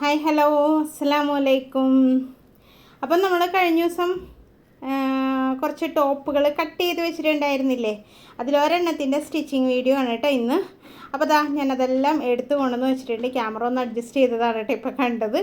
Hi hello അസ്സാം വലൈക്കും അപ്പം നമ്മൾ കഴിഞ്ഞ ദിവസം കുറച്ച് ടോപ്പുകൾ കട്ട് ചെയ്ത് വെച്ചിട്ടുണ്ടായിരുന്നില്ലേ? അതിലൊരെണ്ണത്തിന്റെ സ്റ്റിച്ചിങ് വീഡിയോ ആണ് കേട്ടോ ഇന്ന്. അപ്പോൾ ദാ ഞാനതെല്ലാം എടുത്തു കൊണ്ടുവന്ന് വെച്ചിട്ടുണ്ട്. ക്യാമറ ഒന്ന് അഡ്ജസ്റ്റ് ചെയ്തതാണ് കേട്ടോ ഇപ്പോൾ കണ്ടത്.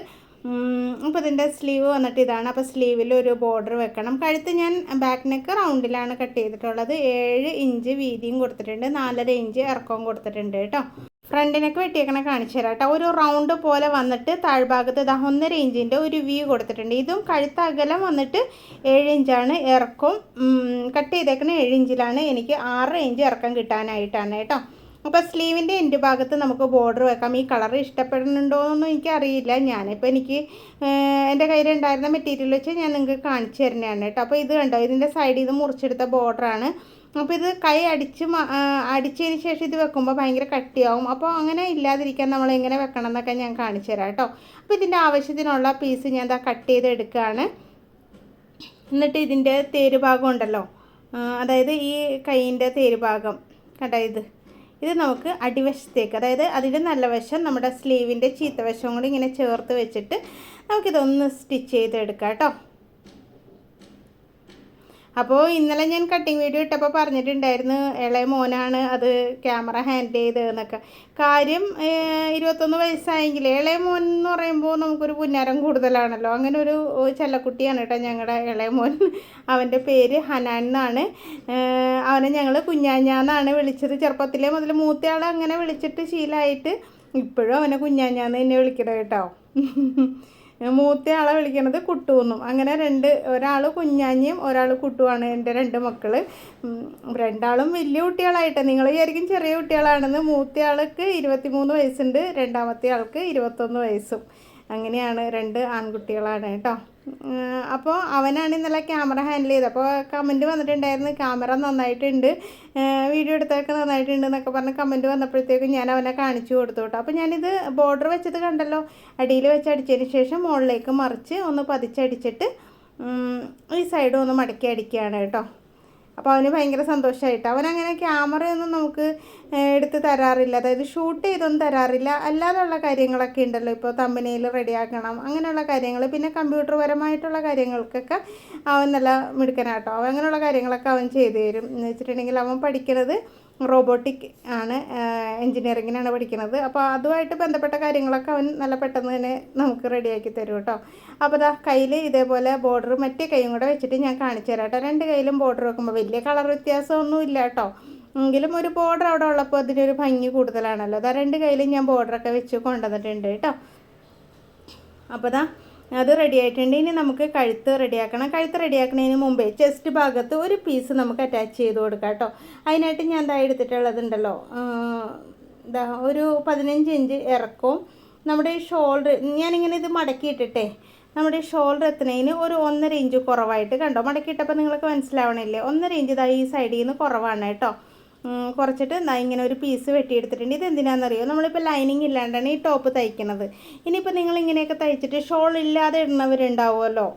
അപ്പോൾ ഇതിന്റെ സ്ലീവ് വന്നിട്ട് ഇതാണ്. അപ്പോൾ സ്ലീവിൽ ഒരു ബോർഡർ വെക്കണം. കഴുത്ത് ഞാൻ ബാക്ക് നെക്ക് റൗണ്ടിലാണ് കട്ട് ചെയ്തിട്ടുള്ളത്. ഏഴ് ഇഞ്ച് വീതിയും കൊടുത്തിട്ടുണ്ട്. നാലര ഇഞ്ച് ഇറക്കവും കൊടുത്തിട്ടുണ്ട് കേട്ടോ. ഫ്രണ്ടിനൊക്കെ വെട്ടിയേക്കണ കാണിച്ചു തരാം കേട്ടോ. ഒരു റൗണ്ട് പോലെ വന്നിട്ട് താഴ്ഭാഗത്ത് ദാ ഒന്നര ഇഞ്ചിന്റെ ഒരു വ്യൂ കൊടുത്തിട്ടുണ്ട്. ഇതും കഴുത്ത അകലം വന്നിട്ട് ഏഴ് ഇഞ്ചാണ് ഇറക്കും. കട്ട് ചെയ്തേക്കണ ഏഴ് ഇഞ്ചിലാണ് എനിക്ക് ആറ് ഇഞ്ച് ഇറക്കം കിട്ടാനായിട്ടാണ് കേട്ടോ. അപ്പോൾ സ്ലീവിന്റെ എന്റെ ഭാഗത്ത് നമുക്ക് ബോർഡർ വെക്കാം. ഈ കളർ ഇഷ്ടപ്പെടുന്നുണ്ടോയെന്നൊന്നും എനിക്കറിയില്ല. ഞാനിപ്പോൾ എനിക്ക് എന്റെ കയ്യിലുണ്ടായിരുന്ന മെറ്റീരിയൽ വെച്ച് ഞാൻ നിങ്ങൾക്ക് കാണിച്ചു തരുന്നതാണ് കേട്ടോ. അപ്പോൾ ഇത് കണ്ടോ? ഇതിന്റെ സൈഡിൽ ഇത് മുറിച്ചെടുത്ത ബോർഡറാണ് അപ്പോൾ ഇത് കൈ അടിച്ച് അടിച്ചതിന് ശേഷം ഇത് വെക്കുമ്പോൾ ഭയങ്കര കട്ടിയാവും. അപ്പോൾ അങ്ങനെ ഇല്ലാതിരിക്കാൻ നമ്മൾ എങ്ങനെ വെക്കണം എന്നൊക്കെ ഞാൻ കാണിച്ചു തരാം കേട്ടോ. അപ്പോൾ ഇതിന്റെ ആവശ്യത്തിനുള്ള പീസ് ഞാൻ ഇതാ കട്ട് ചെയ്ത് എടുക്കുകയാണ്. എന്നിട്ട് ഇതിന്റെ തേരുഭാഗം ഉണ്ടല്ലോ. അതായത് ഈ കൈയിന്റെ തേരുഭാഗം കേട്ടോ ഇത്? ഇത് നമുക്ക് അടിവശത്തേക്ക് അതായത് അതിന്റെ നല്ല വശം നമ്മുടെ സ്ലീവിന്റെ ചീത്ത വശം കൂടി ഇങ്ങനെ ചേർത്ത് വെച്ചിട്ട് നമുക്കിതൊന്ന് സ്റ്റിച്ച് ചെയ്തെടുക്കാം കേട്ടോ. അപ്പോൾ ഇന്നലെ ഞാൻ കട്ടിങ് വീഡിയോ ഇട്ടപ്പോൾ പറഞ്ഞിട്ടുണ്ടായിരുന്നു ഇളയ മോനാണ് അത് ക്യാമറ ഹാൻഡിൽ ചെയ്തതെന്നൊക്കെ. കാര്യം ഇരുപത്തൊന്ന് വയസ്സായെങ്കിൽ ഇളയ മോൻ എന്ന് പറയുമ്പോൾ നമുക്കൊരു പുന്നാരം കൂടുതലാണല്ലോ. അങ്ങനെ ഒരു ചെല്ലക്കുട്ടിയാണ് കേട്ടോ ഞങ്ങളുടെ ഇളയ മോൻ. അവന്റെ പേര് ഹനാൻ എന്നാണ്. അവനെ ഞങ്ങൾ കുഞ്ഞാഞ്ഞാന്നാണ് വിളിച്ചത്. ചെറുപ്പത്തിലെ മുതൽ മൂത്തയാൾ അങ്ങനെ വിളിച്ചിട്ട് ശീലമായിട്ട് ഇപ്പോഴും അവനെ കുഞ്ഞാഞ്ഞാന്ന് തന്നെ വിളിക്കണം കേട്ടോ. മൂത്തയാളെ വിളിക്കണത് കുട്ടുവെന്നും അങ്ങനെ രണ്ട് ഒരാൾ കുഞ്ഞാഞ്ഞിയും ഒരാൾ കുട്ടുവാണ് എന്റെ രണ്ട് മക്കൾ രണ്ടാളും വലിയ കുട്ടികളായിട്ട്. നിങ്ങൾ വിചാരിക്കും ചെറിയ കുട്ടികളാണെന്ന്. മൂത്തയാൾക്ക് ഇരുപത്തിമൂന്ന് വയസ്സുണ്ട് രണ്ടാമത്തെ ആൾക്ക് ഇരുപത്തൊന്ന് വയസ്സും. അങ്ങനെയാണ് രണ്ട് ആൺകുട്ടികളാണ് കേട്ടോ. അപ്പോൾ അവനാണ് ഇന്നലെ ക്യാമറ ഹാൻഡിൽ ചെയ്തത്. അപ്പോൾ കമന്റ് വന്നിട്ടുണ്ടായിരുന്നു ക്യാമറ നന്നായിട്ടുണ്ട് വീഡിയോ എടുത്തതൊക്കെ നന്നായിട്ടുണ്ട് എന്നൊക്കെ പറഞ്ഞ് കമന്റ് വന്നപ്പോഴത്തേക്കും ഞാൻ അവനെ കാണിച്ചു കൊടുത്തു കേട്ടോ. അപ്പോൾ ഞാനിത് ബോർഡർ വെച്ചത് കണ്ടല്ലോ അടിയിൽ വെച്ച് അടിച്ചതിന് ശേഷം മുകളിലേക്ക് മറിച്ച് ഒന്ന് പതിച്ചടിച്ചിട്ട് ഈ സൈഡും ഒന്ന് മടക്കി അടിക്കുകയാണ് കേട്ടോ. അപ്പോൾ അവന് ഭയങ്കര സന്തോഷമായിട്ട് അവൻ അങ്ങനെ ക്യാമറയൊന്നും നമുക്ക് എടുത്ത് തരാറില്ല. അതായത് ഷൂട്ട് ചെയ്തൊന്നും തരാറില്ല. അല്ലാതെയുള്ള കാര്യങ്ങളൊക്കെ ഉണ്ടല്ലോ. ഇപ്പോൾ തമ്പനയിൽ റെഡിയാക്കണം അങ്ങനെയുള്ള കാര്യങ്ങൾ പിന്നെ കമ്പ്യൂട്ടർ പരമായിട്ടുള്ള കാര്യങ്ങൾക്കൊക്കെ അവൻ നല്ല മിടുക്കനാട്ടോ. അങ്ങനെയുള്ള കാര്യങ്ങളൊക്കെ അവൻ ചെയ്തു തരും. എന്ന് വെച്ചിട്ടുണ്ടെങ്കിൽ അവൻ പഠിക്കുന്നത് റോബോട്ടിക് ആണ് എൻജിനീയറിങ്ങിനാണ് പഠിക്കുന്നത് അപ്പോൾ അതുമായിട്ട് ബന്ധപ്പെട്ട കാര്യങ്ങളൊക്കെ അവൻ നല്ല പെട്ടെന്ന് തന്നെ നമുക്ക് റെഡിയാക്കി തരും കേട്ടോ. അപ്പോൾ ദാ കയ്യിൽ ഇതേപോലെ ബോർഡർ മറ്റേ കൈയും കൂടെ വെച്ചിട്ട് ഞാൻ കാണിച്ചു തരാം കേട്ടോ. രണ്ട് കയ്യിലും ബോർഡർ വെക്കുമ്പോൾ വലിയ കളർ വ്യത്യാസമൊന്നും ഇല്ല കേട്ടോ. എങ്കിലും ഒരു ബോർഡർ അവിടെ ഉള്ളപ്പോൾ അതിനൊരു ഭംഗി കൂടുതലാണല്ലോ. അതാ രണ്ട് കയ്യിലും ഞാൻ ബോർഡറൊക്കെ വെച്ച് കൊണ്ടുവന്നിട്ടുണ്ട് കേട്ടോ. അപ്പോൾ ദാ അത് റെഡി ആയിട്ടുണ്ട്. ഇനി നമുക്ക് കഴുത്ത് റെഡിയാക്കണം കഴുത്ത് റെഡിയാക്കുന്നതിന് മുമ്പേ ചെസ്റ്റ് ഭാഗത്ത് ഒരു പീസ് നമുക്ക് അറ്റാച്ച് ചെയ്ത് കൊടുക്കാം കേട്ടോ. അതിനായിട്ട് ഞാൻ എന്താ എടുത്തിട്ടുള്ളതുണ്ടല്ലോ ദാ ഒരു പതിനഞ്ച് ഇഞ്ച് ഇറക്കവും നമ്മുടെ ഷോൾഡർ ഞാനിങ്ങനെ ഇത് മടക്കിയിട്ടിട്ടെ നമ്മുടെ ഷോൾഡർ എത്തുന്നതിന് ഒരു ഒന്നര ഇഞ്ച് കുറവായിട്ട് കണ്ടോ? മടക്കിയിട്ടപ്പോൾ നിങ്ങൾക്ക് മനസ്സിലാവണില്ലേ? ഒന്നര ഇഞ്ച് ദാ ഈ സൈഡിൽ നിന്ന് കുറവാണ് കേട്ടോ. കുറച്ചിട്ട് എന്താ ഇങ്ങനെ ഒരു പീസ് വെട്ടിയെടുത്തിട്ടുണ്ട്. ഇത് എന്തിനാണെന്നറിയോ നമ്മളിപ്പോൾ ലൈനിങ് ഇല്ലാണ്ടാണ് ഈ ടോപ്പ് തയ്ക്കുന്നത് ഇനിയിപ്പോൾ നിങ്ങൾ ഇങ്ങനെയൊക്കെ തയ്ച്ചിട്ട് ഷോൾ ഇല്ലാതെ ഇടുന്നവരുണ്ടാവുമല്ലോ.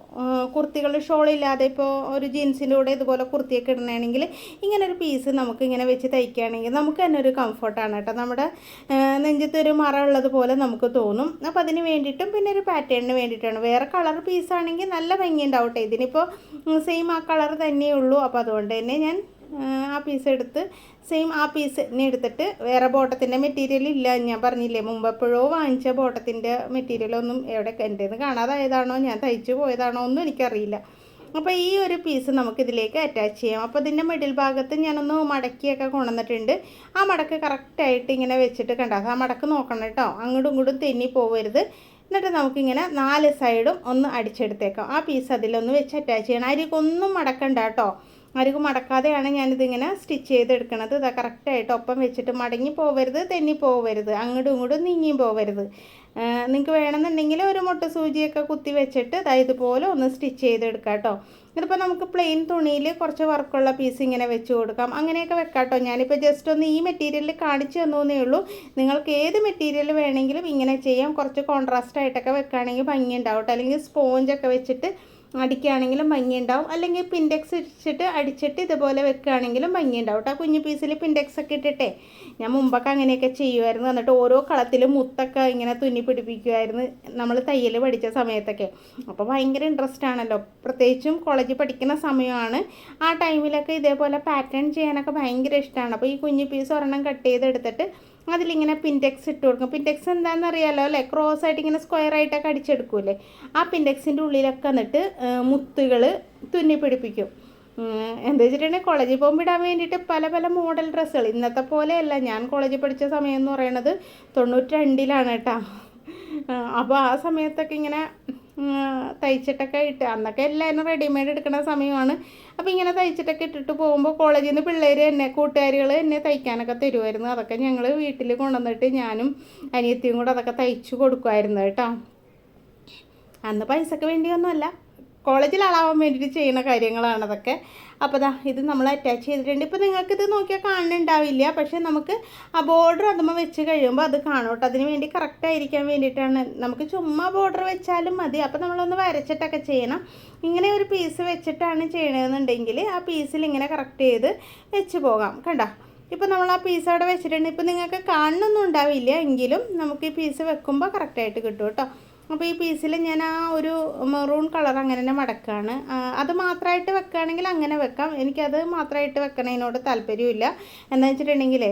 കുർത്തികൾ ഷോൾ ഇല്ലാതെ ഇപ്പോൾ ഒരു ജീൻസിന്റെ കൂടെ ഇതുപോലെ കുർത്തിയൊക്കെ ഇടണമെങ്കിൽ ഇങ്ങനെ ഒരു പീസ് നമുക്ക് ഇങ്ങനെ വെച്ച് തയ്ക്കുകയാണെങ്കിൽ നമുക്ക് തന്നെ ഒരു കംഫർട്ടാണ് കേട്ടോ. നമ്മുടെ നെഞ്ചത്ത് ഒരു മറ ഉള്ളത് പോലെ നമുക്ക് തോന്നും. അപ്പോൾ അതിന് വേണ്ടിയിട്ടും പിന്നെ ഒരു പാറ്റേണിന് വേണ്ടിയിട്ടാണ്. വേറെ കളർ പീസാണെങ്കിൽ നല്ല ഭംഗി ഉണ്ടാവട്ടെ ഇതിനിപ്പോൾ സെയിം ആ കളർ തന്നെയുള്ളൂ അപ്പോൾ അതുകൊണ്ട് തന്നെ ഞാൻ ആ, പീസ് എടുത്ത് സെയിം ആ പീസ് തന്നെ എടുത്തിട്ട് വേറെ ബോട്ടത്തിന്റെ മെറ്റീരിയൽ ഇല്ല. ഞാൻ പറഞ്ഞില്ലേ മുമ്പ് എപ്പോഴോ വാങ്ങിച്ച ബോട്ടത്തിന്റെ മെറ്റീരിയലൊന്നും എവിടെ എന്റെ കാണാതായതാണോ ഞാൻ തയ്ച്ചു പോയതാണോ ഒന്നും എനിക്കറിയില്ല. അപ്പോൾ ഈ ഒരു പീസ് നമുക്ക് ഇതിലേക്ക് അറ്റാച്ച് ചെയ്യാം. അപ്പോൾ ഇതിന്റെ മിഡിൽ ഭാഗത്ത് ഞാനൊന്ന് മടക്കിയൊക്കെ കൊണ്ടുവന്നിട്ടുണ്ട്. ആ മടക്ക് കറക്റ്റായിട്ട് ഇങ്ങനെ വെച്ചിട്ട് കണ്ടോ? ആ മടക്ക് നോക്കണം കേട്ടോ. അങ്ങോട്ടും ഇങ്ങോട്ടും തെന്നി പോവരുത്. എന്നിട്ട് നമുക്കിങ്ങനെ നാല് സൈഡും ഒന്ന് അടിച്ചെടുത്തേക്കാം. ആ പീസ് അതിലൊന്ന് വെച്ച് അറ്റാച്ച് ചെയ്യണം. അരിക്കൊന്നും മടക്കണ്ട കേട്ടോ. അരികു മടക്കാതെയാണ് ഞാനിതിങ്ങനെ സ്റ്റിച്ച് ചെയ്തെടുക്കണത്. ഇതാ കറക്റ്റായിട്ട് ഒപ്പം വെച്ചിട്ട് മടങ്ങി പോവരുത് തെന്നി പോവരുത് അങ്ങോട്ടും ഇങ്ങോട്ടും നീങ്ങിയും പോവരുത്. നിങ്ങൾക്ക് വേണമെന്നുണ്ടെങ്കിൽ ഒരു മുട്ട സൂചിയൊക്കെ കുത്തി വെച്ചിട്ട് ദാ ഇതുപോലെ ഒന്ന് സ്റ്റിച്ച് ചെയ്തെടുക്കാം കേട്ടോ. ഇതിപ്പോൾ നമുക്ക് പ്ലെയിൻ തുണിയിൽ കുറച്ച് വർക്കുള്ള പീസ് ഇങ്ങനെ വെച്ച് കൊടുക്കാം. അങ്ങനെയൊക്കെ വെക്കാം കേട്ടോ. ഞാനിപ്പോൾ ജസ്റ്റ് ഒന്ന് ഈ മെറ്റീരിയൽ കാണിച്ചു തന്നേ ഉള്ളൂ. നിങ്ങൾക്ക് ഏത് മെറ്റീരിയൽ വേണമെങ്കിലും ഇങ്ങനെ ചെയ്യാം. കുറച്ച് കോൺട്രാസ്റ്റ് ആയിട്ടൊക്കെ വെക്കുകയാണെങ്കിൽ ഭംഗി ഉണ്ടാവും അല്ലെങ്കിൽ സ്പോഞ്ചൊക്കെ വെച്ചിട്ട് അടിക്കുകയാണെങ്കിലും ഭംഗിയുണ്ടാവും. അല്ലെങ്കിൽ പിൻഡെക്സ് ഇട്ടിട്ട് അടിച്ചിട്ട് ഇതുപോലെ വെക്കുകയാണെങ്കിലും ഭംഗിയുണ്ടാവും കേട്ടോ കുഞ്ഞു പീസിൽ പിൻഡെക്സ് ഒക്കെ ഇട്ടിട്ടേ ഞാൻ മുമ്പൊക്കെ അങ്ങനെയൊക്കെ ചെയ്യുമായിരുന്നു. എന്നിട്ട് ഓരോ കളത്തിലും മുത്തൊക്കെ ഇങ്ങനെ തുന്നി പിടിപ്പിക്കുമായിരുന്നു നമ്മൾ തയ്യൽ പഠിച്ച സമയത്തൊക്കെ. അപ്പോൾ ഭയങ്കര ഇൻട്രസ്റ്റ് ആണല്ലോ. പ്രത്യേകിച്ചും കോളേജിൽ പഠിക്കുന്ന സമയമാണ്. ആ ടൈമിലൊക്കെ ഇതേപോലെ പാറ്റേൺ ചെയ്യാനൊക്കെ ഭയങ്കര ഇഷ്ടമാണ്. അപ്പോൾ ഈ കുഞ്ഞു പീസ് ഒരെണ്ണം കട്ട് ചെയ്തെടുത്തിട്ട് അതിലിങ്ങനെ പിൻടെക്സ് ഇട്ട് കൊടുക്കും. പിൻടെക്സ് എന്താണെന്ന് അറിയാലോ അല്ലേ? ക്രോസ് ആയിട്ട് ഇങ്ങനെ സ്ക്വയർ ആയിട്ടൊക്കെ അടിച്ചെടുക്കൂലേ ആ പിന്റെക്സിന്റെ ഉള്ളിലൊക്കെ എന്നിട്ട് മുത്തുകൾ തുന്നി പിടിപ്പിക്കും. എന്താ വെച്ചിട്ടുണ്ടെങ്കിൽ കോളേജിൽ പോകുമ്പോൾ ഇടാൻ വേണ്ടിയിട്ട് പല പല മോഡൽ ഡ്രസ്സുകൾ. ഇന്നത്തെ പോലെയല്ല. ഞാൻ കോളേജിൽ പഠിച്ച സമയം എന്ന് പറയണത് തൊണ്ണൂറ്റി രണ്ടിലാണ് കേട്ടോ അപ്പോൾ ആ സമയത്തൊക്കെ ഇങ്ങനെ തയ്ച്ചിട്ടൊക്കെ ഇട്ട്. അന്നൊക്കെ എല്ലാവരും റെഡിമെയ്ഡ് എടുക്കുന്ന സമയമാണ്. അപ്പോൾ ഇങ്ങനെ തയ്ച്ചിട്ടൊക്കെ ഇട്ടിട്ട് പോകുമ്പോൾ കോളേജിൽ നിന്ന് പിള്ളേർ എന്നെ കൂട്ടുകാരികൾ എന്നെ തയ്ക്കാനൊക്കെ തരുമായിരുന്നു അതൊക്കെ ഞങ്ങൾ വീട്ടിൽ കൊണ്ടുവന്നിട്ട് ഞാനും അനിയത്തിയും കൂടെ അതൊക്കെ തയ്ച്ചു കൊടുക്കുമായിരുന്നു കേട്ടോ. അന്ന് പൈസക്ക് വേണ്ടിയൊന്നുമല്ല. കോളേജിൽ അളാവാൻ വേണ്ടിയിട്ട് ചെയ്യുന്ന കാര്യങ്ങളാണ് അതൊക്കെ. അപ്പോൾ ദാ ഇത് നമ്മൾ അറ്റാച്ച് ചെയ്തിട്ടുണ്ട്. ഇപ്പോൾ നിങ്ങൾക്ക് ഇത് നോക്കിയാൽ കാണുന്നുണ്ടാവില്ല. പക്ഷേ നമുക്ക് ആ ബോർഡർ അതുമ്മ വെച്ച് കഴിയുമ്പോൾ അത് കാണും. കേട്ടോ അതിന് വേണ്ടി കറക്റ്റ് ആയിരിക്കാൻ വേണ്ടിയിട്ടാണ്. നമുക്ക് ചുമ്മാ ബോർഡർ വെച്ചാലും മതി. അപ്പോൾ നമ്മളൊന്ന് വരച്ചിട്ടൊക്കെ ചെയ്യണം. ഇങ്ങനെ ഒരു പീസ് വെച്ചിട്ടാണ് ചെയ്യണമെന്നുണ്ടെങ്കിൽ ആ പീസിൽ ഇങ്ങനെ കറക്റ്റ് ചെയ്ത് വെച്ച് പോകാം. കണ്ടോ? ഇപ്പോൾ നമ്മൾ ആ പീസ് അവിടെ വെച്ചിട്ടുണ്ട്. ഇപ്പോൾ നിങ്ങൾക്ക് കാണുന്നൊന്നും ഉണ്ടാവില്ല. എങ്കിലും നമുക്ക് ഈ പീസ് വെക്കുമ്പോൾ കറക്റ്റായിട്ട് കിട്ടും കേട്ടോ. അപ്പോൾ ഈ പീസിൽ ഞാൻ ആ ഒരു മെറൂൺ കളർ അങ്ങനെ തന്നെ മടക്കുകയാണ് അത് മാത്രമായിട്ട് വെക്കുകയാണെങ്കിൽ അങ്ങനെ വെക്കാം. എനിക്കത് മാത്രമായിട്ട് വെക്കണതിനോട് താല്പര്യമില്ല. എന്താ വെച്ചിട്ടുണ്ടെങ്കിൽ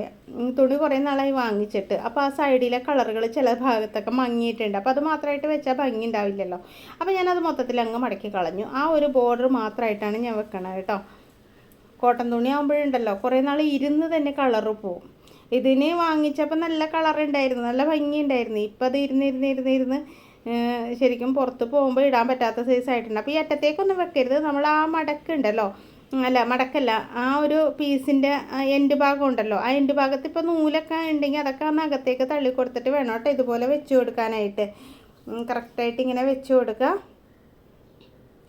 തുണി കുറേ നാളായി വാങ്ങിച്ചിട്ട്. അപ്പോൾ ആ സൈഡിലെ കളറുകൾ ചില ഭാഗത്തൊക്കെ മങ്ങിയിട്ടുണ്ട്. അപ്പോൾ അത് മാത്രമായിട്ട് വെച്ചാൽ ഭംഗി ഉണ്ടാവില്ലല്ലോ. അപ്പോൾ ഞാനത് മൊത്തത്തിൽ അങ്ങ് മടക്കി കളഞ്ഞു. ആ ഒരു ബോർഡർ മാത്രമായിട്ടാണ് ഞാൻ വെക്കണത് കേട്ടോ. കോട്ടൺ തുണി ആകുമ്പോഴുണ്ടല്ലോ കുറേ നാൾ ഇരുന്ന് തന്നെ കളറ് പോവും. ഇതിന് വാങ്ങിച്ചപ്പോൾ നല്ല കളർ ഉണ്ടായിരുന്നു. നല്ല ഭംഗി ഉണ്ടായിരുന്നു. ഇപ്പം അത് ഇരുന്ന് ഇരുന്ന് ഇരുന്ന് ഇരുന്ന് ശരിക്കും പുറത്ത് പോകുമ്പോൾ ഇടാൻ പറ്റാത്ത സൈസ് ആയിട്ടുണ്ട്. അപ്പോൾ ഈ അറ്റത്തേക്കൊന്നും വെക്കരുത്. നമ്മൾ ആ മടക്കുണ്ടല്ലോ അല്ല മടക്കല്ല. ആ ഒരു പീസിന്റെ എൻഡ് ഭാഗം ഉണ്ടല്ലോ. ആ എൻഡ് ഭാഗത്ത് ഇപ്പോൾ നൂലൊക്കെ ഉണ്ടെങ്കിൽ അതൊക്കെ ഒന്ന് അകത്തേക്ക് തള്ളി കൊടുത്തിട്ട് വേണം കേട്ടോ ഇതുപോലെ വെച്ച് കൊടുക്കാനായിട്ട്. കറക്റ്റായിട്ട് ഇങ്ങനെ വെച്ച് കൊടുക്കുക.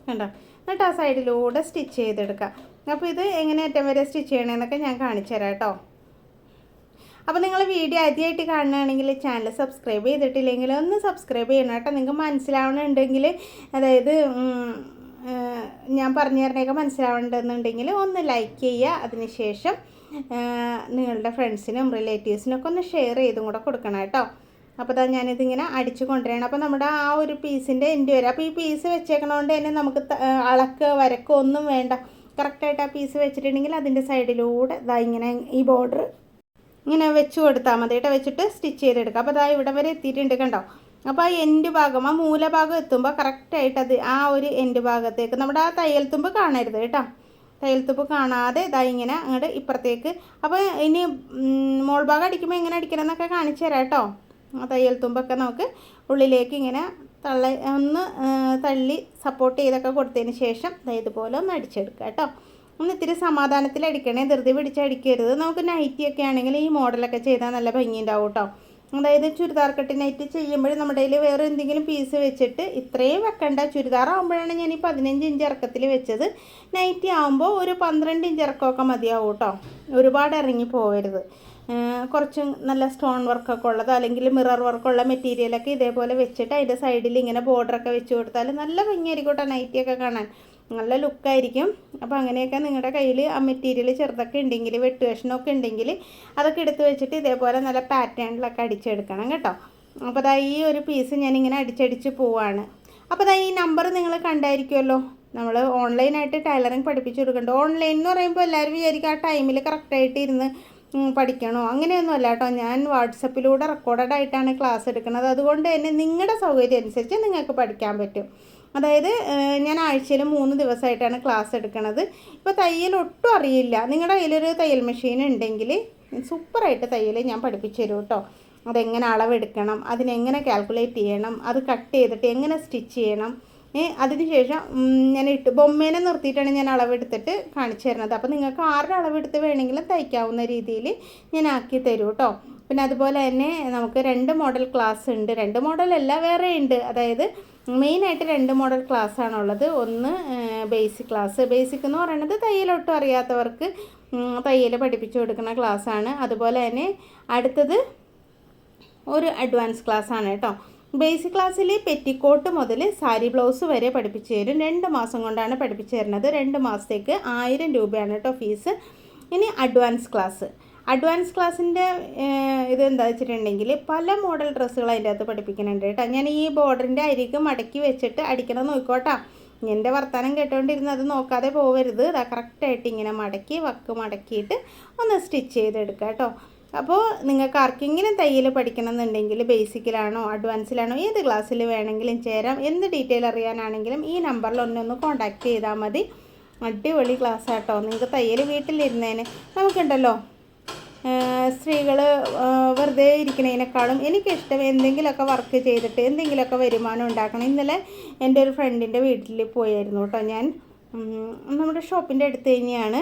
കണ്ടോ? എന്നിട്ട് ആ സൈഡിലൂടെ സ്റ്റിച്ച് ചെയ്തെടുക്കുക. അപ്പോൾ ഇത് എങ്ങനെ അറ്റം വരെ സ്റ്റിച്ച് ചെയ്യണമെന്നൊക്കെ ഞാൻ കാണിച്ചു തരാം കേട്ടോ. അപ്പോൾ നിങ്ങൾ വീഡിയോ ആദ്യമായിട്ട് കാണുകയാണെങ്കിൽ ചാനൽ സബ്സ്ക്രൈബ് ചെയ്തിട്ടില്ലെങ്കിൽ ഒന്ന് സബ്സ്ക്രൈബ് ചെയ്യണം കേട്ടോ. നിങ്ങൾക്ക് മനസ്സിലാവണമെന്നുണ്ടെങ്കിൽ അതായത് ഞാൻ പറഞ്ഞു തരണേക്കെ മനസ്സിലാവണമെന്നുണ്ടെങ്കിൽ ഒന്ന് ലൈക്ക് ചെയ്യുക. അതിനുശേഷം നിങ്ങളുടെ ഫ്രണ്ട്സിനും റിലേറ്റീവ്സിനും ഒക്കെ ഒന്ന് ഷെയർ ചെയ്തും കൂടെ കൊടുക്കണം കേട്ടോ. അപ്പോൾ അതാ ഞാനിതിങ്ങനെ അടിച്ച് കൊണ്ടുവരണം അപ്പോൾ നമ്മുടെ ആ ഒരു പീസിന്റെ എന്റെ വരും. അപ്പോൾ ഈ പീസ് വെച്ചേക്കണോണ്ട് തന്നെ നമുക്ക് അളക്ക് വരക്കോ ഒന്നും വേണ്ട. കറക്റ്റായിട്ട് ആ പീസ് വെച്ചിട്ടുണ്ടെങ്കിൽ അതിന്റെ സൈഡിലൂടെ ഇതാ ഇങ്ങനെ ഈ ബോർഡർ ഇങ്ങനെ വെച്ച് കൊടുത്താൽ മതി. കേട്ടോ വെച്ചിട്ട് സ്റ്റിച്ച് ചെയ്തെടുക്കുക അപ്പോൾ അതാ ഇവിടെ വരെ എത്തിയിട്ടുണ്ട് കണ്ടോ? അപ്പോൾ ആ എൻഡ് ഭാഗം ആ മൂലഭാഗം എത്തുമ്പോൾ കറക്റ്റായിട്ട് അത് ആ ഒരു എൻഡ് ഭാഗത്തേക്ക് നമ്മുടെ ആ തയ്യൽ തുമ്പ് കാണരുത് കേട്ടോ. തയ്യൽ തുമ്പ് കാണാതെ ഇതാ ഇങ്ങനെ അങ്ങോട്ട് ഇപ്പുറത്തേക്ക്. അപ്പോൾ ഇനി മോൾ ഭാഗം അടിക്കുമ്പോൾ എങ്ങനെ അടിക്കണം എന്നൊക്കെ കാണിച്ചു തരാം കേട്ടോ. ആ തയ്യൽ തുമ്പൊക്കെ നമുക്ക് ഉള്ളിലേക്ക് ഇങ്ങനെ തള്ള ഒന്ന് തള്ളി സപ്പോർട്ട് ചെയ്തൊക്കെ കൊടുത്തതിന് ശേഷം ഇതുപോലെ ഒന്ന് അടിച്ചെടുക്കുക കേട്ടോ. ഒന്ന് ഇത്തിരി സമാധാനത്തിൽ അടിക്കണേ ധൃതി പിടിച്ചടിക്കരുത് നമുക്ക് നമുക്ക് നൈറ്റിയൊക്കെ ആണെങ്കിൽ ഈ മോഡലൊക്കെ ചെയ്താൽ നല്ല ഭംഗി ഉണ്ടാവും കേട്ടോ അതായത് ചുരിദാർ കട്ട് നൈറ്റ് ചെയ്യുമ്പോൾ നമ്മുടെ കയ്യിൽ വേറെ എന്തെങ്കിലും പീസ് വെച്ചിട്ട് ഇത്രയും വെക്കണ്ട. ചുരിദാർ ആകുമ്പോഴാണ് ഞാൻ ഈ പതിനഞ്ച് ഇഞ്ച് ഇറക്കത്തിൽ വെച്ചത്. നൈറ്റി ആകുമ്പോൾ ഒരു പന്ത്രണ്ട് ഇഞ്ച് ഇറക്കമൊക്കെ മതിയാവും കേട്ടോ ഒരുപാട് ഇറങ്ങി പോകരുത് കുറച്ച് നല്ല സ്റ്റോൺ വർക്കൊക്കെ ഉള്ളത് അല്ലെങ്കിൽ മിറർ വർക്കുള്ള മെറ്റീരിയലൊക്കെ ഇതേപോലെ വെച്ചിട്ട് അതിന്റെ സൈഡിൽ ഇങ്ങനെ ബോർഡറൊക്കെ വെച്ച് കൊടുത്താൽ നല്ല ഭംഗിയായിരിക്കും കേട്ടോ നൈറ്റിയൊക്കെ കാണാൻ. നല്ല ലുക്കായിരിക്കും. അപ്പോൾ അങ്ങനെയൊക്കെ നിങ്ങളുടെ കയ്യിൽ ആ മെറ്റീരിയൽ ചെറുതൊക്കെ ഉണ്ടെങ്കിൽ വെട്ടുവേഷനൊക്കെ ഉണ്ടെങ്കിൽ അതൊക്കെ എടുത്ത് വെച്ചിട്ട് ഇതേപോലെ നല്ല പാറ്റേണിലൊക്കെ അടിച്ചെടുക്കണം കേട്ടോ. അപ്പോൾ അതാ ഈ ഒരു പീസ് ഞാനിങ്ങനെ അടിച്ചടിച്ച് പോവാണ്. അപ്പോൾ അതാ ഈ നമ്പർ നിങ്ങൾ കണ്ടായിരിക്കുമല്ലോ. നമ്മൾ ഓൺലൈനായിട്ട് ടൈലറിങ് പഠിപ്പിച്ചു കൊടുക്കുന്നുണ്ട് ഓൺലൈൻ എന്ന് പറയുമ്പോൾ എല്ലാവരും വിചാരിക്കും ആ ടൈമിൽ കറക്റ്റായിട്ട് ഇരുന്ന് പഠിക്കണോ? അങ്ങനെയൊന്നും അല്ല കേട്ടോ. ഞാൻ വാട്സപ്പിലൂടെ റെക്കോർഡഡ് ആയിട്ടാണ് ക്ലാസ് എടുക്കുന്നത്. അതുകൊണ്ട് തന്നെ നിങ്ങളുടെ സൗകര്യം അനുസരിച്ച് നിങ്ങൾക്ക് പഠിക്കാൻ പറ്റും. അതായത് ഞാൻ ആഴ്ചയിൽ മൂന്ന് ദിവസമായിട്ടാണ് ക്ലാസ് എടുക്കുന്നത് ഇപ്പോൾ തയ്യൽ ഒട്ടും അറിയില്ല. നിങ്ങളുടെ കയ്യിലൊരു തയ്യൽ മെഷീൻ ഉണ്ടെങ്കിൽ സൂപ്പറായിട്ട് തയ്യൽ ഞാൻ പഠിപ്പിച്ചു തരും കേട്ടോ. അതെങ്ങനെ അളവെടുക്കണം അതിനെങ്ങനെ കാൽക്കുലേറ്റ് ചെയ്യണം അത് കട്ട് ചെയ്തിട്ട് എങ്ങനെ സ്റ്റിച്ച് ചെയ്യണം അതിനുശേഷം ഞാൻ ഇട്ട് ബൊമ്മേനെ നിർത്തിയിട്ടാണ് ഞാൻ അളവെടുത്തിട്ട് കാണിച്ചു തരുന്നത്. അപ്പോൾ നിങ്ങൾക്ക് ആരുടെ അളവെടുത്ത് വേണമെങ്കിലും തയ്ക്കാവുന്ന രീതിയിൽ ഞാൻ ആക്കി തരും കേട്ടോ. പിന്നെ അതുപോലെ തന്നെ നമുക്ക് രണ്ട് മോഡൽ ക്ലാസ് ഉണ്ട്. രണ്ട് മോഡലല്ല വേറെ ഉണ്ട്. അതായത് മെയിനായിട്ട് രണ്ട് മോഡൽ ക്ലാസ് ആണുള്ളത് ഒന്ന് ബേസിക് ക്ലാസ്. ബേസിക് എന്ന് പറയുന്നത് തയ്യലൊട്ടും അറിയാത്തവർക്ക് തയ്യൽ പഠിപ്പിച്ചു കൊടുക്കുന്ന ക്ലാസ്സാണ്. അതുപോലെ തന്നെ അടുത്തത് ഒരു അഡ്വാൻസ് ക്ലാസ് ആണ് കേട്ടോ. ബേസിക് ക്ലാസ്സിൽ പെറ്റിക്കോട്ട് മുതൽ സാരി ബ്ലൗസ് വരെ പഠിപ്പിച്ചു തരും. രണ്ട് മാസം കൊണ്ടാണ് പഠിപ്പിച്ചു തരുന്നത്. രണ്ട് മാസത്തേക്ക് ആയിരം രൂപയാണ് കേട്ടോ ഫീസ്. ഇനി അഡ്വാൻസ് ക്ലാസ്. അഡ്വാൻസ് ക്ലാസ്സിന്റെ ഇത് എന്താ വെച്ചിട്ടുണ്ടെങ്കിൽ പല മോഡൽ ഡ്രസ്സുകൾ അതിന്റെ അകത്ത് പഠിപ്പിക്കുന്നുണ്ട് കേട്ടോ. ഞാൻ ഈ ബോർഡറിന്റെ അരിക്ക് മടക്കി വെച്ചിട്ട് അടിക്കണം നോക്കോട്ടോ എന്റെ വർത്തമാനം കേട്ടോണ്ടിരുന്ന് അത് നോക്കാതെ പോവരുത്. അതാ കറക്റ്റായിട്ട് ഇങ്ങനെ മടക്കി വക്ക് മടക്കിയിട്ട് ഒന്ന് സ്റ്റിച്ച് ചെയ്തെടുക്കുക കേട്ടോ. അപ്പോൾ നിങ്ങൾക്ക് ആർക്കെങ്കിലും തയ്യൽ പഠിക്കണം എന്നുണ്ടെങ്കിൽ ബേസിക്കിലാണോ അഡ്വാൻസിലാണോ ഏത് ക്ലാസ്സിൽ വേണമെങ്കിലും ചേരാം. എന്ത് ഡീറ്റെയിൽ അറിയാനാണെങ്കിലും ഈ നമ്പറിൽ ഒന്നൊന്ന് കോൺടാക്റ്റ് ചെയ്താൽ മതി. അടിപൊളി ക്ലാസ് ആട്ടോ നിങ്ങൾക്ക് തയ്യൽ വീട്ടിലിരുന്നതിന് നമുക്കുണ്ടല്ലോ. സ്ത്രീകൾ വെറുതെ ഇരിക്കുന്നതിനേക്കാളും എനിക്കിഷ്ടം എന്തെങ്കിലുമൊക്കെ വർക്ക് ചെയ്തിട്ട് എന്തെങ്കിലുമൊക്കെ വരുമാനം ഉണ്ടാക്കണം. ഇന്നലെ എന്റെ ഒരു ഫ്രണ്ടിന്റെ വീട്ടിൽ പോയായിരുന്നു കേട്ടോ ഞാൻ. നമ്മുടെ ഷോപ്പിന്റെ അടുത്ത് തന്നെയാണ്.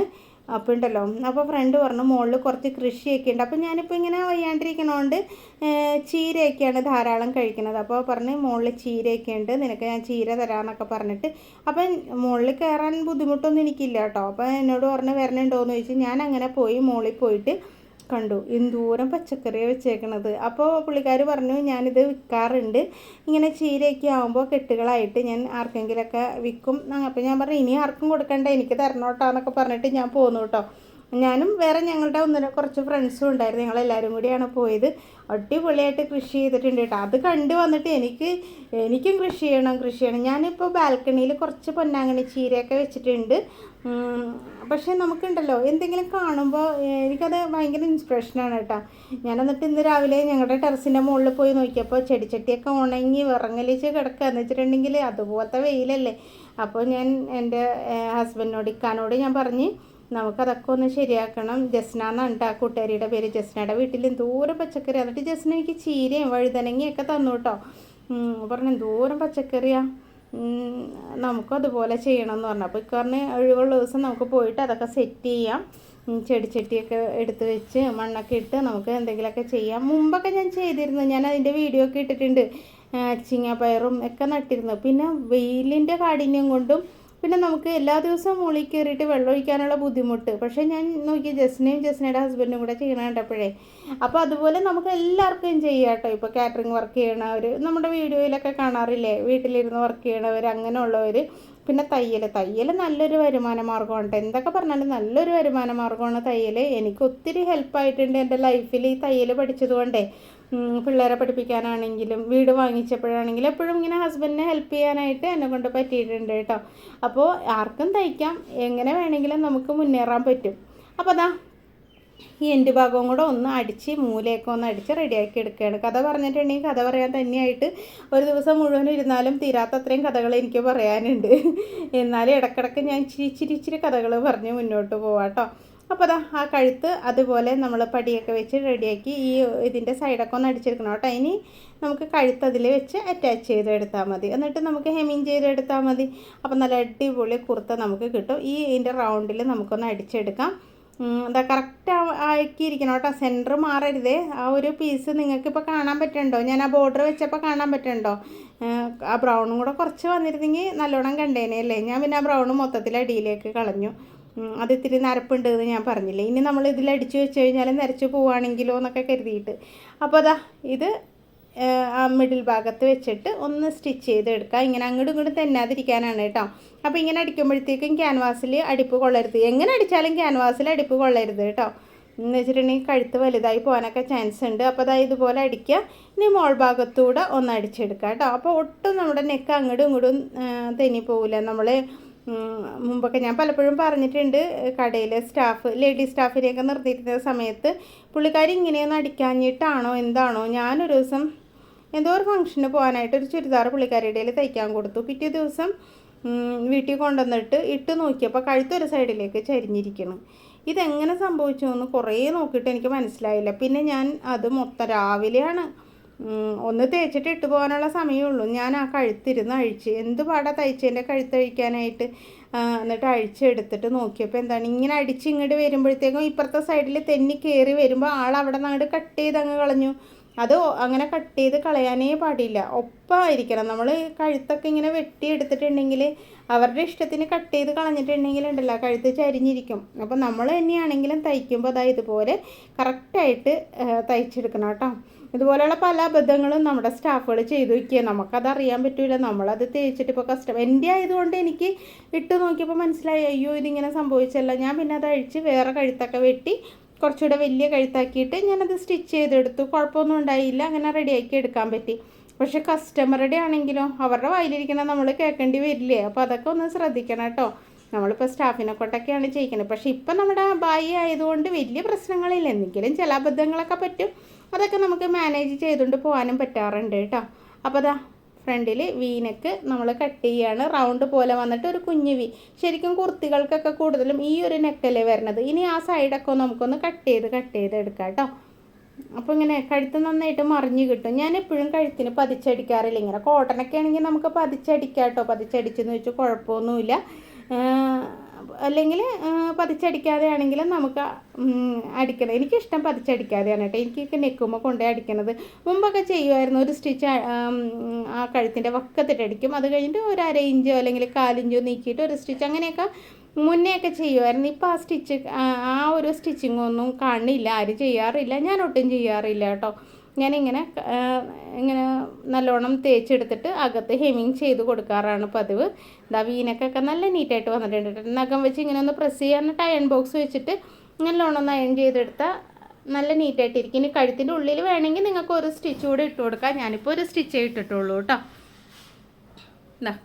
അപ്പോൾ ഉണ്ടല്ലോ. അപ്പോൾ ഫ്രണ്ട് പറഞ്ഞു മുകളിൽ കുറച്ച് കൃഷിയൊക്കെ ഉണ്ട്. അപ്പോൾ ഞാനിപ്പോൾ ഇങ്ങനെ വയ്യാണ്ടിരിക്കണോണ്ട് ചീരയൊക്കെയാണ് ധാരാളം കഴിക്കുന്നത്. അപ്പോൾ പറഞ്ഞ് മുകളിൽ ചീരയൊക്കെ ഉണ്ട് നിനക്ക് ഞാൻ ചീര തരാമെന്നൊക്കെ പറഞ്ഞിട്ട്. അപ്പം മുകളിൽ കയറാൻ ബുദ്ധിമുട്ടൊന്നും എനിക്കില്ല കേട്ടോ. അപ്പോൾ എന്നോട് പറഞ്ഞ് വരണുണ്ടോയെന്ന് ചോദിച്ചു. ഞാൻ അങ്ങനെ പോയി മുകളിൽ പോയിട്ട് കണ്ടു. എന്തോരം പച്ചക്കറിയാണ് വെച്ചേക്കണത്. അപ്പോൾ പുള്ളിക്കാർ പറഞ്ഞു ഞാനിത് വിൽക്കാറുണ്ട് ഇങ്ങനെ ചീരയൊക്കെ ആകുമ്പോൾ കെട്ടുകളായിട്ട് ഞാൻ ആർക്കെങ്കിലുമൊക്കെ വിൽക്കും അപ്പോൾ ഞാൻ പറഞ്ഞു ഇനി ആർക്കും കൊടുക്കണ്ട. എനിക്ക് തരണോട്ടാന്നൊക്കെ പറഞ്ഞിട്ട് ഞാൻ പോന്നു കേട്ടോ ഞാനും വേറെ ഞങ്ങളുടെ ഒന്നിനെ കുറച്ച് ഫ്രണ്ട്സും ഉണ്ടായിരുന്നു. ഞങ്ങളെല്ലാവരും കൂടിയാണ് പോയത്. അടിപൊളിയായിട്ട് കൃഷി ചെയ്തിട്ടുണ്ട് കേട്ടോ അത് കണ്ടു വന്നിട്ട് എനിക്ക് എനിക്കും കൃഷി ചെയ്യണം കൃഷി ചെയ്യണം. ഞാനിപ്പോൾ ബാൽക്കണിയിൽ കുറച്ച് പൊന്നാങ്കണി ചീരയൊക്കെ വെച്ചിട്ടുണ്ട്. പക്ഷേ നമുക്കുണ്ടല്ലോ എന്തെങ്കിലും കാണുമ്പോൾ എനിക്കത് ഭയങ്കര ഇൻസ്പിറേഷനാണ് കേട്ടോ. ഞാൻ എന്നിട്ട് ഇന്ന് രാവിലെ ഞങ്ങളുടെ ടെറസിന്റെ മുകളിൽ പോയി നോക്കിയപ്പോൾ ചെടിച്ചട്ടിയൊക്കെ ഉണങ്ങി വിറങ്ങലിച്ച് കിടക്കുക എന്ന് വെച്ചിട്ടുണ്ടെങ്കിൽ അതുപോലത്തെ വെയിലല്ലേ. അപ്പോൾ ഞാൻ എന്റെ ഹസ്ബൻഡിനോട് ഇക്കാനോട് ഞാൻ പറഞ്ഞ് നമുക്കതൊക്കെ ഒന്ന് ശരിയാക്കണം. ജസ്ന എന്നുണ്ട് ആ കൂട്ടുകാരിയുടെ പേര്. ജസ്നയുടെ വീട്ടിൽ എന്തോരം പച്ചക്കറി എന്നിട്ട് ജസ്ന എനിക്ക് ചീരയും വഴുതനങ്ങയൊക്കെ തന്നു കേട്ടോ. പറഞ്ഞു എന്തോരം പച്ചക്കറിയാണ് നമുക്കും അതുപോലെ ചെയ്യണം എന്ന് പറഞ്ഞു. അപ്പോൾ ഇക്കാറിന് ഒഴിവുള്ള ദിവസം നമുക്ക് പോയിട്ട് അതൊക്കെ സെറ്റ് ചെയ്യാം. ചെടിച്ചട്ടിയൊക്കെ എടുത്ത് വെച്ച് മണ്ണൊക്കെ ഇട്ട് നമുക്ക് എന്തെങ്കിലുമൊക്കെ ചെയ്യാം. മുമ്പൊക്കെ ഞാൻ ചെയ്തിരുന്നു. ഞാൻ അതിന്റെ വീഡിയോ ഒക്കെ ഇട്ടിട്ടുണ്ട്. ചിങ്ങപ്പയറും ഒക്കെ നട്ടിരുന്നു. പിന്നെ വെയിലിന്റെ കാഠിന്യം കൊണ്ടും പിന്നെ നമുക്ക് എല്ലാ ദിവസവും മുകളിൽ കയറിയിട്ട് വെള്ളം ഒഴിക്കാനുള്ള ബുദ്ധിമുട്ട്. പക്ഷേ ഞാൻ നോക്കി ജസ്നയും ജസ്നയുടെ ഹസ്ബൻഡും കൂടെ ചെയ്യണം അപ്പോൾ അതുപോലെ നമുക്ക് എല്ലാവർക്കും ചെയ്യാം കേട്ടോ. ഇപ്പോൾ കാറ്ററിംഗ് വർക്ക് ചെയ്യണവർ നമ്മുടെ വീഡിയോയിലൊക്കെ കാണാറില്ലേ? വീട്ടിലിരുന്ന് വർക്ക് ചെയ്യണവർ അങ്ങനെയുള്ളവർ പിന്നെ തയ്യൽ തയ്യൽ നല്ലൊരു വരുമാന മാർഗമാണ്. എന്തൊക്കെ പറഞ്ഞാലും നല്ലൊരു വരുമാന മാർഗമാണ് തയ്യൽ എനിക്ക് ഒത്തിരി ഹെൽപ്പായിട്ടുണ്ട് എന്റെ ലൈഫിൽ ഈ തയ്യൽ പഠിച്ചതുകൊണ്ടേ പിള്ളേരെ പഠിപ്പിക്കാനാണെങ്കിലും വീട് വാങ്ങിച്ചപ്പോഴാണെങ്കിലും എപ്പോഴും ഇങ്ങനെ ഹസ്ബൻഡിനെ ഹെൽപ്പ് ചെയ്യാനായിട്ട് എന്നെ കൊണ്ട് പറ്റിയിട്ടുണ്ട് കേട്ടോ. അപ്പോൾ ആർക്കും തയ്ക്കാം എങ്ങനെ വേണമെങ്കിലും നമുക്ക് മുന്നേറാൻ പറ്റും. അപ്പോൾ അതാ ഈ എന്റെ ഭാഗവും കൂടെ ഒന്ന് അടിച്ച് മൂലയൊക്കെ ഒന്ന് അടിച്ച് റെഡിയാക്കി എടുക്കുകയാണ്. കഥ പറഞ്ഞിട്ടുണ്ടെങ്കിൽ കഥ പറയാൻ തന്നെയായിട്ട് ഒരു ദിവസം മുഴുവൻ ഇരുന്നാലും തീരാത്ത അത്രയും കഥകൾ എനിക്ക് പറയാനുണ്ട്. എന്നാലും ഇടക്കിടക്ക് ഞാൻ ഇച്ചിരി ഇച്ചിരി ഇച്ചിരി കഥകൾ പറഞ്ഞ് മുന്നോട്ട് പോവാം കേട്ടോ. അപ്പോൾ അതാ ആ കഴുത്ത് അതുപോലെ നമ്മൾ പടിയൊക്കെ വെച്ച് റെഡിയാക്കി ഈ ഇതിന്റെ സൈഡൊക്കെ ഒന്ന് അടിച്ചെടുക്കണം കേട്ടോ. ഇനി നമുക്ക് കഴുത്ത് അതിൽ വെച്ച് അറ്റാച്ച് ചെയ്തെടുത്താൽ മതി. എന്നിട്ട് നമുക്ക് ഹെമിങ് ചെയ്തെടുത്താൽ മതി. അപ്പോൾ നല്ല അടിപൊളി കുർത്ത നമുക്ക് കിട്ടും. ഈ ഇതിന്റെ റൗണ്ടിൽ നമുക്കൊന്ന് അടിച്ചെടുക്കാം. എന്താ കറക്റ്റ് ആക്കിയിരിക്കണം കേട്ടോ. സെന്റർ മാറരുതേ. ആ ഒരു പീസ് നിങ്ങൾക്കിപ്പോൾ കാണാൻ പറ്റുന്നുണ്ടോ? ഞാൻ ആ ബോർഡർ വെച്ചപ്പോൾ കാണാൻ പറ്റുന്നുണ്ടോ? ആ ബ്രൗണും കൂടെ കുറച്ച് വന്നിരുന്നെങ്കിൽ നല്ലോണം കണ്ടേനെ അല്ലേ? ഞാൻ പിന്നെ ആ ബ്രൗൺ മൊത്തത്തിൽ അടിയിലേക്ക് കളഞ്ഞു. അത് ഇത്തിരി നരപ്പുണ്ട് എന്ന് ഞാൻ പറഞ്ഞില്ലേ? ഇനി നമ്മൾ ഇതിൽ അടിച്ചു വെച്ച് കഴിഞ്ഞാൽ നരച്ചു പോവുകയാണെങ്കിലോ എന്നൊക്കെ കരുതിയിട്ട്. അപ്പോൾ അതാ ഇത് മിഡിൽ ഭാഗത്ത് വെച്ചിട്ട് ഒന്ന് സ്റ്റിച്ച് ചെയ്തെടുക്കുക. ഇങ്ങനെ അങ്ങോട്ടും ഇങ്ങോട്ടും തെന്നാതിരിക്കാനാണ് കേട്ടോ. അപ്പോൾ ഇങ്ങനെ അടിക്കുമ്പോഴത്തേക്കും ക്യാൻവാസിൽ അടിപ്പ് കൊള്ളരുത്. എങ്ങനെ അടിച്ചാലും ക്യാൻവാസിൽ അടിപ്പ് കൊള്ളരുത് കേട്ടോ. എന്ന് വെച്ചിട്ടുണ്ടെങ്കിൽ കഴുത്ത് വലുതായി പോകാനൊക്കെ ചാൻസ് ഉണ്ട്. അപ്പോൾ അതായത് ഇതുപോലെ അടിക്കുക. ഇനി മോൾ ഭാഗത്തൂടെ ഒന്ന് അടിച്ചെടുക്കുക കേട്ടോ. അപ്പോൾ ഒട്ടും നമ്മുടെ നെക്ക് അങ്ങോട്ടും ഇങ്ങോട്ടും തെന്നി പോകില്ല നമ്മൾ മുമ്പൊക്കെ ഞാൻ പലപ്പോഴും പറഞ്ഞിട്ടുണ്ട് കടയിലെ സ്റ്റാഫ് ലേഡീസ് സ്റ്റാഫിനെയൊക്കെ നിർത്തിയിരുന്ന സമയത്ത് പുള്ളിക്കാരി ഇങ്ങനെയൊന്നും അടിക്കാഞ്ഞിട്ടാണോ എന്താണോ ഞാനൊരു ദിവസം എന്തോ ഒരു ഫംഗ്ഷന് പോകാനായിട്ട് ഒരു ചുരിദാർ പുള്ളിക്കാരിയുടെ തയ്ക്കാൻ കൊടുത്തു. പിറ്റേ ദിവസം വീട്ടിൽ കൊണ്ടുവന്നിട്ട് ഇട്ട് നോക്കിയപ്പോൾ കഴുത്തൊരു സൈഡിലേക്ക് ചരിഞ്ഞിരിക്കണം. ഇതെങ്ങനെ സംഭവിച്ചു എന്ന് കുറേ നോക്കിയിട്ട് എനിക്ക് മനസ്സിലായില്ല. പിന്നെ ഞാൻ അത് മൊത്തം രാവിലെയാണ് ഒന്ന് തേച്ചിട്ട് ഇട്ട് പോകാനുള്ള സമയമുള്ളൂ ഞാൻ ആ കഴുത്തിരുന്ന് അഴിച്ച് എന്ത് പാടാ തയ്ച്ചതിന്റെ കഴുത്തഴിക്കാനായിട്ട് എന്നിട്ട് അഴിച്ചെടുത്തിട്ട് നോക്കിയപ്പോൾ എന്താണ്? ഇങ്ങനെ അടിച്ച് ഇങ്ങോട്ട് വരുമ്പോഴത്തേക്കും ഇപ്പുറത്തെ സൈഡിൽ തെന്നി കയറി വരുമ്പോൾ ആൾ അവിടെ നിന്ന് അങ്ങോട്ട് കട്ട് ചെയ്ത് അങ്ങ് കളഞ്ഞു. അത് അങ്ങനെ കട്ട് ചെയ്ത് കളയാനേ പാടില്ല. ഒപ്പമായിരിക്കണം നമ്മൾ കഴുത്തൊക്കെ ഇങ്ങനെ വെട്ടി എടുത്തിട്ടുണ്ടെങ്കിൽ അവരുടെ ഇഷ്ടത്തിന് കട്ട് ചെയ്ത് കളഞ്ഞിട്ടുണ്ടെങ്കിൽ ഉണ്ടല്ലോ കഴുത്ത് ചരിഞ്ഞിരിക്കും. അപ്പോൾ നമ്മൾ തന്നെയാണെങ്കിലും തയ്ക്കുമ്പോൾ അതായത് ഇതുപോലെ കറക്റ്റായിട്ട് തയ്ച്ചെടുക്കണം കേട്ടോ. ഇതുപോലെയുള്ള പല അബദ്ധങ്ങളും നമ്മുടെ സ്റ്റാഫുകൾ ചെയ്തു വയ്ക്കുക നമുക്കത് അറിയാൻ പറ്റില്ല നമ്മളത് തേച്ചിട്ട് ഇപ്പോൾ കസ്റ്റമർ എന്റെ ആയതുകൊണ്ട് എനിക്ക് ഇട്ട് നോക്കിയപ്പോൾ മനസ്സിലായി അയ്യോ ഇതിങ്ങനെ സംഭവിച്ചല്ല. ഞാൻ പിന്നെ അത് അഴിച്ച് വേറെ കഴുത്തൊക്കെ വെട്ടി കുറച്ചുകൂടെ വലിയ കഴുത്താക്കിയിട്ട് ഞാനത് സ്റ്റിച്ച് ചെയ്തെടുത്തു. കുഴപ്പമൊന്നും ഉണ്ടായില്ല. അങ്ങനെ റെഡിയാക്കി എടുക്കാൻ പറ്റി. പക്ഷെ കസ്റ്റമറുടെ ആണെങ്കിലോ അവരുടെ വായിലിരിക്കണം നമ്മൾ കേൾക്കേണ്ടി വരില്ലേ? അപ്പോൾ അതൊക്കെ ഒന്ന് ശ്രദ്ധിക്കണം കേട്ടോ. നമ്മളിപ്പോൾ സ്റ്റാഫിനെ കൊണ്ടൊക്കെയാണ് ചെയ്യിക്കുന്നത് പക്ഷേ ഇപ്പം നമ്മുടെ ബായി ആയതുകൊണ്ട് വലിയ പ്രശ്നങ്ങളില്ല. എന്തെങ്കിലും ചില അബദ്ധങ്ങളൊക്കെ പറ്റും. അതൊക്കെ നമുക്ക് മാനേജ് ചെയ്തുകൊണ്ട് പോകാനും പറ്റാറുണ്ട് കേട്ടോ. അപ്പോൾ അതാ ഫ്രണ്ടിൽ വീനക്ക് നമ്മൾ കട്ട് ചെയ്യാണ്. റൗണ്ട് പോലെ വന്നിട്ട് ഒരു കുഞ്ഞു വി. ശരിക്കും കുർത്തികൾക്കൊക്കെ കൂടുതലും ഈ ഒരു നെക്കല്ലേ വരുന്നത് ഇനി ആ സൈഡൊക്കെ നമുക്കൊന്ന് കട്ട് ചെയ്ത് കട്ട് ചെയ്ത് എടുക്കാം കേട്ടോ. അപ്പോൾ ഇങ്ങനെ കഴുത്ത് നന്നായിട്ട് മറിഞ്ഞ് കിട്ടും. ഞാൻ എപ്പോഴും കഴുത്തിന് പതിച്ചടിക്കാറില്ല. ഇങ്ങനെ കോട്ടനൊക്കെ ആണെങ്കിൽ നമുക്ക് പതിച്ചടിക്കാം കേട്ടോ. പതിച്ചടിച്ചെന്ന് വെച്ചാൽ കുഴപ്പമൊന്നുമില്ല. അല്ലെങ്കിൽ പതിച്ചടിക്കാതെ ആണെങ്കിലും നമുക്ക് അടിക്കണം. എനിക്കിഷ്ടം പതിച്ചടിക്കാതെയാണ് കേട്ടോ. എനിക്കൊക്കെ നെക്കുമ്പോൾ കൊണ്ടേ അടിക്കണത്. മുമ്പൊക്കെ ചെയ്യുമായിരുന്നു ഒരു സ്റ്റിച്ച് ആ കഴുത്തിന്റെ വക്കത്തിട്ട് അടിക്കും. അത് കഴിഞ്ഞിട്ട് ഒരു അര ഇഞ്ചോ അല്ലെങ്കിൽ കാലിഞ്ചോ നീക്കിയിട്ട് ഒരു സ്റ്റിച്ച് അങ്ങനെയൊക്കെ മുന്നെയൊക്കെ ചെയ്യുമായിരുന്നു ഇപ്പോൾ ആ സ്റ്റിച്ച് ആ ഒരു സ്റ്റിച്ചിങ്ങൊന്നും കാണില്ല. ആരും ചെയ്യാറില്ല. ഞാൻ ഒട്ടും ചെയ്യാറില്ല കേട്ടോ. ഞാനിങ്ങനെ ഇങ്ങനെ നല്ലോണം തേച്ചെടുത്തിട്ട് അകത്ത് ഹെമിങ് ചെയ്ത് കൊടുക്കാറാണ് പതിവ്. ഇതാ വീനക്കൊക്കെ നല്ല നീറ്റായിട്ട് വന്നിട്ടുണ്ട് നഖം വെച്ച് ഇങ്ങനെ ഒന്ന് പ്രസ് ചെയ്യാൻ അയൺ ബോക്സ് വെച്ചിട്ട് നല്ലോണം ഒന്ന് അയൺ ചെയ്തെടുത്താൽ നല്ല നീറ്റായിട്ടിരിക്കും ഇനി കഴുത്തിന്റെ ഉള്ളിൽ വേണമെങ്കിൽ നിങ്ങൾക്ക് ഒരു സ്റ്റിച്ച് കൂടെ ഇട്ട് കൊടുക്കാം. ഞാനിപ്പോൾ ഒരു സ്റ്റിച്ചേ ഇട്ടിട്ടുള്ളൂ കേട്ടോ.